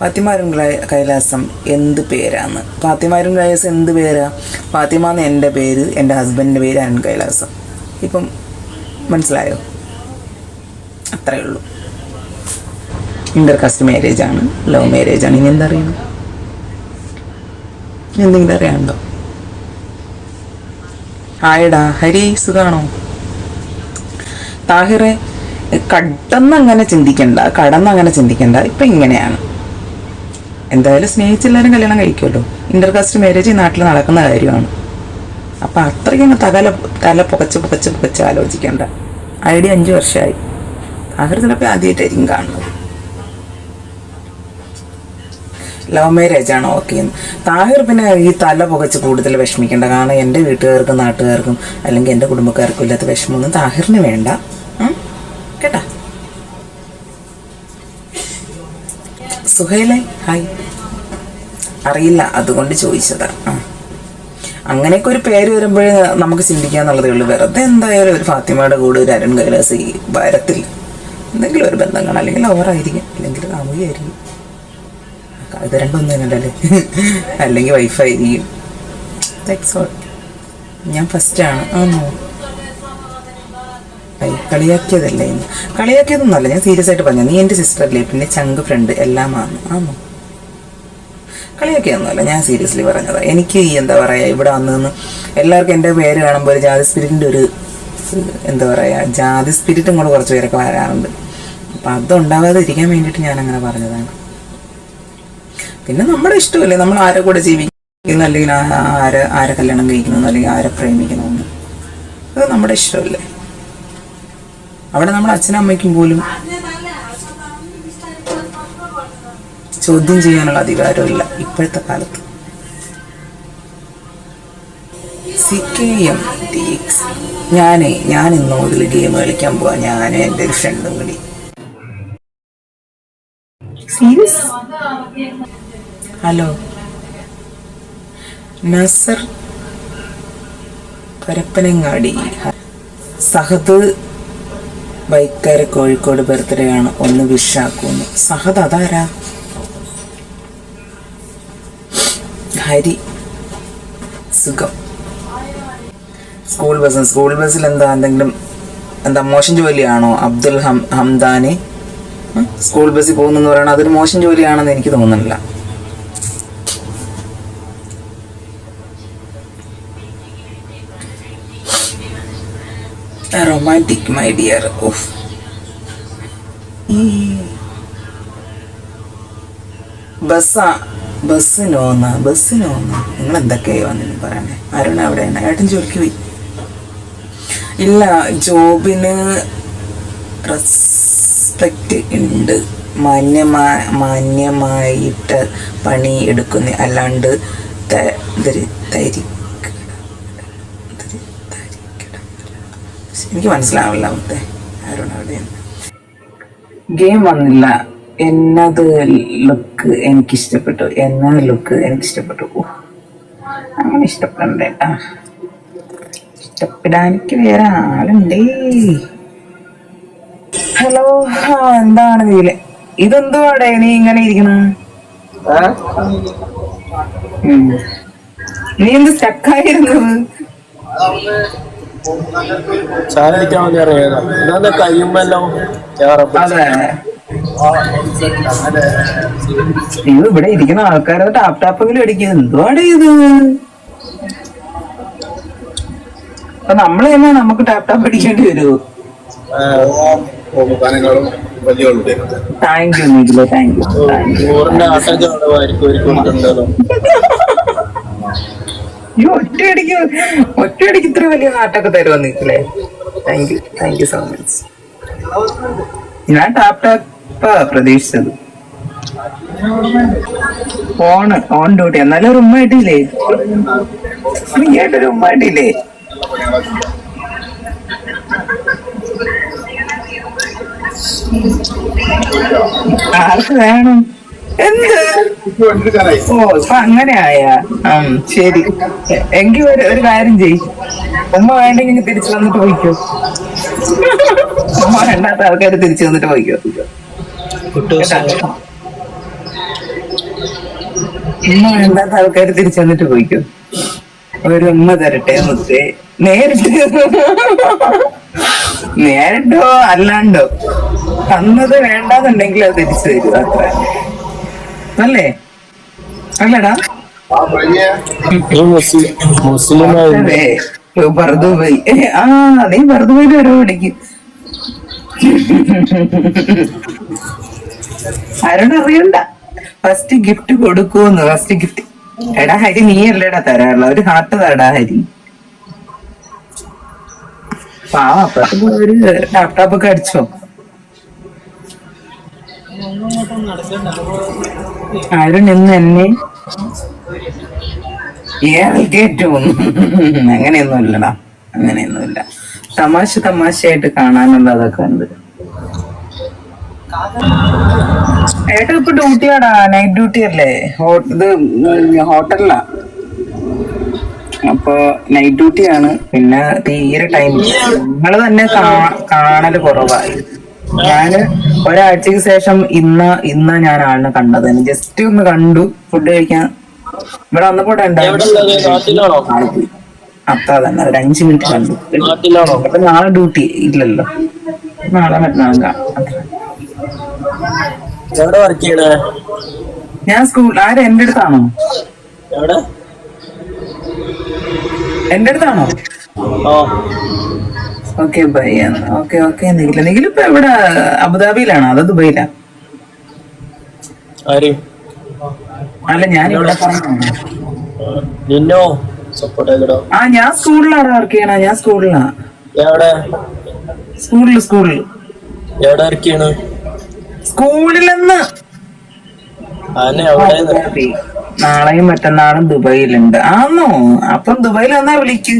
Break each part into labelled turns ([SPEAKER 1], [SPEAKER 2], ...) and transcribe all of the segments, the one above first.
[SPEAKER 1] ഫാത്തിമാരും കൈലാസം എന്ത് പേരാണ് ഫാത്തിമാരും കൈലാസം എന്ത് പേരാണ് ഫാത്തിമ എന്ന് എന്റെ പേര് എന്റെ ഹസ്ബൻഡിന്റെ പേര് അരുൺ കൈലാസം. ഇപ്പം മനസ്സിലായോ? അത്രയേ ഉള്ളൂ. ഇന്റർ കാസ്റ്റ് മാരേജ് ആണ് ലവ് മാരേജ് ആണ്. ഇനി എന്താ അറിയണം ഇനി എന്തെങ്കിലും അറിയാനുണ്ടോ? ആയടാ ഹരി സുഖാണോ? താഹിറെ കടന്നങ്ങനെ ചിന്തിക്കണ്ട കടന്നങ്ങനെ ചിന്തിക്കണ്ട. ഇപ്പം ഇങ്ങനെയാണ്. എന്തായാലും സ്നേഹിച്ചെല്ലാവരും കല്യാണം കഴിക്കുമല്ലോ. ഇന്റർ കാസ്റ്റ് മാരേജ് ഈ നാട്ടിൽ നടക്കുന്ന കാര്യമാണ്. അപ്പൊ അത്രയ്ക്ക് തകല തല പുകച്ച് പുകച്ച് പുകച്ച് ആലോചിക്കേണ്ട. ഐഡിയ അഞ്ചു വർഷമായി. അവർ ചിലപ്പോൾ ആദ്യമായിട്ടായിരിക്കും കാണുന്നത്. ലവ് മാരേജ് ആണ്? ഓക്കെ താഹിർ പിന്നെ ഈ തല പുകച്ച് കൂടുതൽ വിഷമിക്കേണ്ട. കാരണം എന്റെ വീട്ടുകാർക്കും നാട്ടുകാർക്കും അല്ലെങ്കിൽ എന്റെ കുടുംബക്കാർക്കും ഇല്ലാത്ത വിഷമമൊന്നും താഹിറിന് വേണ്ട ഉം? കേട്ടാ സുഹൈലെ? ഹായ്. അറിയില്ല അതുകൊണ്ട് ചോദിച്ചതാ. ആ. അങ്ങനെയൊക്കെ ഒരു പേര് വരുമ്പോഴേ നമുക്ക് ചിന്തിക്കാന്നുള്ളതേ ഉള്ളൂ. വെറുതെ എന്തായാലും ഒരു ഫാത്തിമയുടെ കൂടെ ഒരു അരുൺ കൈലാസ് ഈ വരത്തില്ല എന്തെങ്കിലും ഒരു ബന്ധം കാണാം അല്ലെങ്കിൽ ഓവറായിരിക്കും അല്ലെങ്കിൽ കാമുകയായിരിക്കും ഇത് രണ്ടൊന്നും തന്നെയല്ലേ അല്ലെങ്കിൽ വൈഫായിരിക്കും ഞാൻ ഫസ്റ്റാണ് ആണോ. ഐ, കളിയാക്കിയതല്ലേ ഇനി? കളിയാക്കിയതൊന്നുമല്ല ഞാൻ സീരിയസ് ആയിട്ട് പറഞ്ഞു നീ എന്റെ സിസ്റ്റർ അല്ലേ പിന്നെ ചങ്ക് ഫ്രണ്ട് എല്ലാം എല്ലാമാണ് ആണോ കളിയാക്കിയൊന്നുമല്ല ഞാൻ സീരിയസ്ലി പറഞ്ഞത്. എനിക്ക് ഈ എന്താ പറയുക ഇവിടെ വന്നതെന്ന് എല്ലാവർക്കും എന്റെ പേര് കാണുമ്പോൾ ഒരു ജാതി സ്പിരിറ്റിന്റെ ഒരു എന്താ പറയുക ജാതി സ്പിരിറ്റും കൂടെ കുറച്ച് പേരൊക്കെ വരാറുണ്ട്. അപ്പം അതുണ്ടാകാതെ ഇരിക്കാൻ വേണ്ടിയിട്ട് ഞാൻ അങ്ങനെ പറഞ്ഞതാണ്. പിന്നെ നമ്മുടെ ഇഷ്ടമല്ലേ നമ്മൾ ആരെ കൂടെ ജീവിക്കുന്നു അല്ലെങ്കിൽ ആരെ ആരെ കല്യാണം കഴിക്കുന്നു അല്ലെങ്കിൽ ആരെ പ്രേമിക്കുന്നു അത് നമ്മുടെ ഇഷ്ടമല്ലേ? അവിടെ നമ്മുടെ അച്ഛനും അമ്മയ്ക്കും പോലും ചോദ്യം ചെയ്യാനുള്ള അധികാരമില്ല ഇപ്പോഴത്തെ കാലത്ത്. C K M T X ഞാനേ ഞാൻ ഇന്ന് മുതൽ ഗെയിം കളിക്കാൻ പോവാ. ഞാനും എന്റെ ഒരു ഫ്രണ്ടും കൂടി. Serious hello. നസർ പരപ്പനങ്ങാടി. സഹദ് ബൈക്കാര് കോഴിക്കോട് ബർത്ത്ഡേ ആണ് ഒന്ന് വിഷാക്കുന്നു സഹദ് അതാരാ? ഹരി. സുഖം. സ്കൂൾ ബസ് സ്കൂൾ ബസ്സിൽ എന്താ എന്തെങ്കിലും എന്താ മോശം ജോലിയാണോ? അബ്ദുൽ ഹം ഹംദാനി? സ്കൂൾ ബസ്സിൽ പോകുന്നെന്ന് പറയണത് അതൊരു മോശം ജോലിയാണെന്ന് എനിക്ക് തോന്നുന്നില്ല. റൊമാന്റിക് മൈ ഡിയർ ഓഫ് ബസ്സാ ബസ്സിനോന്ന ബസ്സിനോന്ന. നിങ്ങൾ എന്തൊക്കെയായി വന്നു പറയണേ അരുൺ എവിടെയാണ് ഏട്ടൻ ജോലിക്ക് പോയി. ഇല്ല ജോബിന് റെസ്പെക്റ്റ് ഉണ്ട് മാന്യമാ മാന്യമായിട്ട് പണി എടുക്കുന്ന. അല്ലാണ്ട് ത- ഇതൊരു തരിക്കിട- ഇതൊരു തരിക്കിട. എനിക്ക് മനസ്സിലാവില്ല അവിടുത്തെ ആരോട് അവിടെയാണ് ഗെയിം വന്നില്ല. എന്നത് ലുക്ക് എനിക്ക് ഇഷ്ടപ്പെട്ടു എന്ന ലുക്ക് എനിക്ക് ഇഷ്ടപ്പെട്ടു ഓ, അങ്ങനെ ഇഷ്ടപ്പെടണ്ടേ. ഇഷ്ടപ്പെടാനിക്ക് ഇഷ്ടപ്പെടാൻ എനിക്ക് വേറെ ആളുണ്ടേ. ഹലോ ആ എന്താണ് നീല? ഇതെന്തുവാടെ നീ ഇങ്ങനെ ഇരിക്കണ? നീ എന്ത് സ്റ്റക്കായിരുന്നത്
[SPEAKER 2] ചാനടിക്കാൻ വേണ്ടി അറിയാം. ഇതാ കഴിയുമ്പല്ലോ
[SPEAKER 1] അതെ. ഇത് ഇവിടെ ഇരിക്കുന്ന ആൾക്കാരെ ടാപ്പ് ടാപ്പെങ്കിലും അടിക്കുന്നത് എന്തുവാണ് ഇത്? അപ്പൊ നമ്മൾ തന്നെ നമുക്ക് ടാപ്പ് ടാപ്പ് അടിക്കേണ്ടി വരുമോ thank you thank you thank you ഒറ്റയടിക്ക് ഒറ്റയടിക്ക് ഇത്ര വലിയ നാട്ടൊക്കെ തരുമോ നിഖിലെ thank you thank you so much ഞാൻ ടാപ്പ് ടാപ്പ് പ്രതീക്ഷിച്ചത്. On on duty. എന്നാലും ഒരു ഉമ്മ ഇട്ടില്ലേ ഫ്രീ ഉമ്മ ആർക്ക് വേണം? എന്ത്? ഓ ഇപ്പൊ അങ്ങനെ ആയ. ശരി. എങ്കിൽ ഒരു ഒരു കാര്യം ചെയ് ഉമ്മ വേണ്ടെങ്കിൽ തിരിച്ചു വന്നിട്ട് പോയിക്കോ. ഉമ്മ വേണ്ടാത്ത ആൾക്കാർ തിരിച്ചു വന്നിട്ട് പോയിക്കോ? ഉമ്മ വേണ്ടാത്ത ആൾക്കാർ തിരിച്ചു വന്നിട്ട് പോയിക്കോ. ഒരു ഉമ്മ തരട്ടെ മുത്തേ. നേരിട്ട്. നേരിട്ടോ അല്ലാണ്ടോ. തന്നത് വേണ്ടാന്നുണ്ടെങ്കിൽ അത് തിരിച്ചു തരും അത്ര. അല്ലേ? അല്ലടാ. അതെ. ആ നീ ബർദുബൈയിൽ വരെ പഠിക്കും ആരോട് അറിയണ്ട. ഫസ്റ്റ് ഗിഫ്റ്റ് കൊടുക്കൂന്ന് ഫസ്റ്റ് ഗിഫ്റ്റ് എടാ ഹരി നീ അല്ലേടാ തരാറുള്ള. ഒരു ഹാർട്ട് തരടാ ഹരി. പാവ അപ്പൊ ഒരു ലാപ്ടോപ്പ് ഒക്കെ അടിച്ചോ. ആരും ഇന്ന് എന്നെ? ഏറെ ഇല്ലടാ അങ്ങനെയൊന്നുമില്ല. തമാശ തമാശയായിട്ട് കാണാനുള്ള അതൊക്കെ ഉണ്ട്. ഏട്ടാ ഇപ്പൊ ഡ്യൂട്ടിയാടാ നൈറ്റ് ഡ്യൂട്ടി അല്ലേ? ഇത് ഹോട്ടലിലാ. അപ്പൊ നൈറ്റ് ഡ്യൂട്ടിയാണ് പിന്നെ തീരെ ടൈം നിങ്ങൾ തന്നെ കാണൽ കുറവായി ഞാൻ ഒരാഴ്ചക്ക് ശേഷം ഇന്ന് ഇന്ന് ഞാൻ ആളിനെ കണ്ടത്. ജസ്റ്റ് ഒന്ന് കണ്ടു. ഫുഡ് കഴിക്കാൻ. ഇവിടെ വന്നപ്പോ
[SPEAKER 2] നാട്ടിലാണോ?
[SPEAKER 1] അത്ര തന്നെ. ഒരു അഞ്ചു മിനിറ്റ് കണ്ടു. അപ്പൊ നാളെ ഡ്യൂട്ടി ഇല്ലല്ലോ. നാളെ കാണാം
[SPEAKER 2] ചെയ്യണേ?
[SPEAKER 1] ഞാൻ സ്കൂൾ ആര്? എന്റെ അടുത്താണോ? എന്റെ അടുത്താണോ? Okay bye okay okay Nikhila Nikhil ഇപ്പൊ എവിടെ? അബുദാബിയിലാണോ അതോ ദുബൈയിലാ? അല്ല ഞാൻ ഇവിടെ
[SPEAKER 2] നിന്നോ? സപ്പോർട്ട്
[SPEAKER 1] ആ ഞാൻ സ്കൂളിലാണ് വർക്ക് ചെയ്യണ. ഞാൻ സ്കൂളിലാ. സ്കൂളിൽ സ്കൂളിൽ
[SPEAKER 2] എവിടെ വർക്ക് ചെയ്യണ്?
[SPEAKER 1] സ്കൂളിലെന്ന്. നാളെയും മറ്റന്നാളും ദുബൈയിലുണ്ട്. ആന്നോ? അപ്പം ദുബൈയിൽ വന്നാ വിളിക്ക്.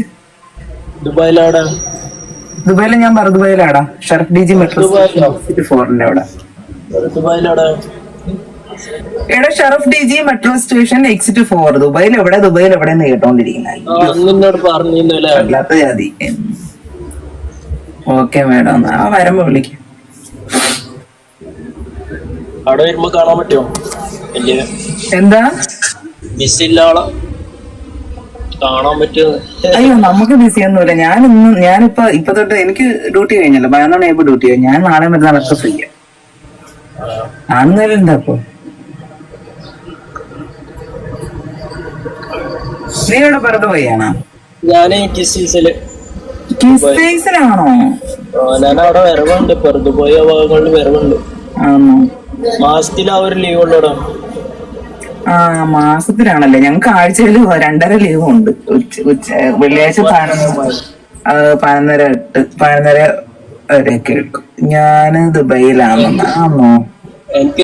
[SPEAKER 2] ദുബായിലെവിടെ
[SPEAKER 1] ദുബൈയിൽ ഞാൻ പറ ദുബായിലാടാ. ഷർഫ് ഡി ജി മെട്രോ ഫോറിന്റെ അവിടെ. എടാ Sharaf D G metro station exit four ദുബായിൽ എവിടെ ദുബായിൽ കേട്ടോണ്ടിരിക്കുന്നത്
[SPEAKER 2] അന്ന് എന്നോട് പറഞ്ഞിരുന്നല്ലേ?
[SPEAKER 1] അല്ലാത്ത ജാതി. Okay madam. ആ വരുമ്പോ വിളിക്കാം.
[SPEAKER 2] അവിടെ വരുമ്പോ കാണാൻ പറ്റുമോ?
[SPEAKER 1] എന്താ?
[SPEAKER 2] മിസ് ഇല്ല ആളെ കാണാൻ പറ്റുമോ
[SPEAKER 1] അയ്യോ നമുക്ക് ബിസി ഒന്നുമില്ല. ഞാൻ ഇന്ന് ഞാനിപ്പോ ഇപ്പൊ തൊട്ട് എനിക്ക് ഡ്യൂട്ടി കഴിഞ്ഞല്ലോ. പതിനൊന്ന് മണിയായപ്പോ ഡ്യൂട്ടി കഴിഞ്ഞു ഞാൻ നാളെ മറ്റന്നാളൊക്കെ ഫ്രീ ആണെന്നേലുണ്ട് അപ്പൊ നീ ഇവിടെ വെറുതെ പോയാണോ
[SPEAKER 2] ഞാൻ കിസ്സീസിൽ
[SPEAKER 1] കിസ്സൈസിലാണോ
[SPEAKER 2] ഞാൻ അവിടെ വരവുണ്ട്. പെറുതു പോയ ഭാഗങ്ങളിൽ വരവുണ്ട്. മാസത്തിൽ ആ ഒരു ലീവ് ഉള്ളടാ
[SPEAKER 1] ആ മാസത്തിലാണല്ലേ. ഞങ്ങൾക്ക് ആഴ്ചയിൽ രണ്ടര ലീവ് ഉണ്ട്. ഉച്ച ഉച്ച വെള്ളിയാഴ്ച പതിനൊന്ന് പതിനൊന്നര എട്ട് പതിനൊന്നര വരെയൊക്കെ എടുക്കും. ദുബൈയിലാണെന്ന് ആണോ
[SPEAKER 2] എനിക്ക്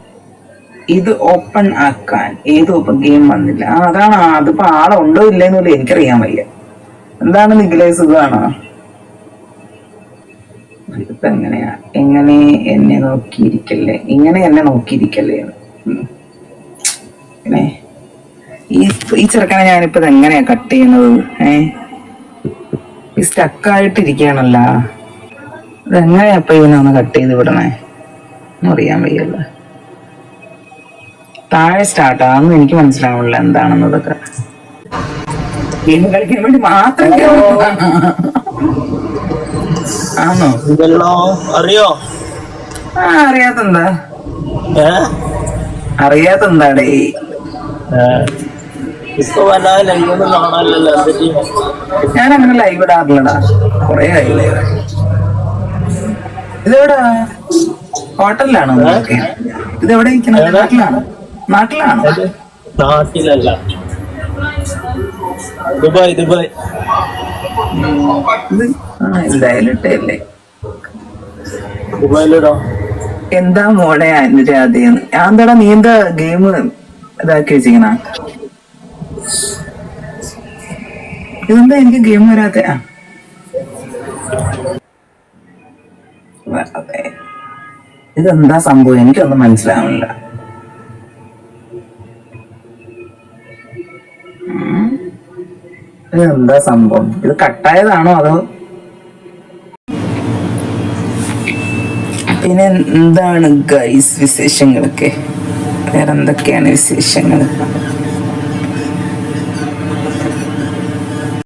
[SPEAKER 1] ഇത് ഓപ്പൺ ആക്കാൻ. ഏത് ഓപ്പൺ ഗെയിം വന്നില്ല. ആ അതാണ്. അതിപ്പോ ആളുണ്ടോ ഇല്ലെന്ന് പോലും എനിക്കറിയാൻ വയ്യ. എന്താണ് നിഖിലേ സുഖാണോ? ഇതിപ്പോ എങ്ങനെയാ? എങ്ങനെ എന്നെ നോക്കിയിരിക്കല്ലേ? ഇങ്ങനെ എന്നെ നോക്കിയിരിക്കല്ലേ? ഈ ചെറുക്കനെ ഞാനിപ്പോ ഇത് എങ്ങനെയാ കട്ട് ചെയ്യുന്നത്? ഏ? ഈ സ്റ്റക്കായിട്ടിരിക്കുകയാണല്ലോ ഇതെങ്ങനെയാ ഇപ്പൊ ഇവനൊന്ന് കട്ട് ചെയ്ത് വിടണേ? അറിയാൻ വയ്യല്ല. താഴെ സ്റ്റാർട്ട് ആണെന്ന് എനിക്ക് മനസ്സിലാവില്ല എന്താണെന്നതൊക്കെ. ഗെയിം കളിക്കാൻ വേണ്ടി മാത്രം. ആണോ
[SPEAKER 2] അറിയോ?
[SPEAKER 1] ആ അറിയാത്തെന്താ അറിയാത്തെന്താടേ ഞാൻ അങ്ങനെ ലൈവ് ഇടാറില്ലടാ. കൊറേ ആയി ലൈവ് ഇതെവിടാ? ഹോട്ടലിലാണോ ഇതെവിടെ ഇരിക്കുന്നത് നാട്ടിലാണോ? നാട്ടിലാണോ?
[SPEAKER 2] നാട്ടിലല്ല. Dubai Dubai.
[SPEAKER 1] എന്തായാലും ഇട്ടല്ലേ?
[SPEAKER 2] ദുബായിലിടോ?
[SPEAKER 1] എന്താ മോളെ അനുരാധയെന്ന് എന്താടാ നീ എന്താ ഗെയിം ഇതാക്കി വെച്ചിരിക്കണ? ഇതെന്താ എനിക്ക് ഗെയിം വരാത്ത. ഇതെന്താ സംഭവം? എനിക്കൊന്നും മനസ്സിലാവുന്നില്ല. ഇതെന്താ സംഭവം? ഇത് കട്ടായതാണോ അതോ? പിന്നെ എന്താണ് ഗൈസ് വിശേഷങ്ങളൊക്കെ? വേറെ എന്തൊക്കെയാണ് വിശേഷങ്ങൾ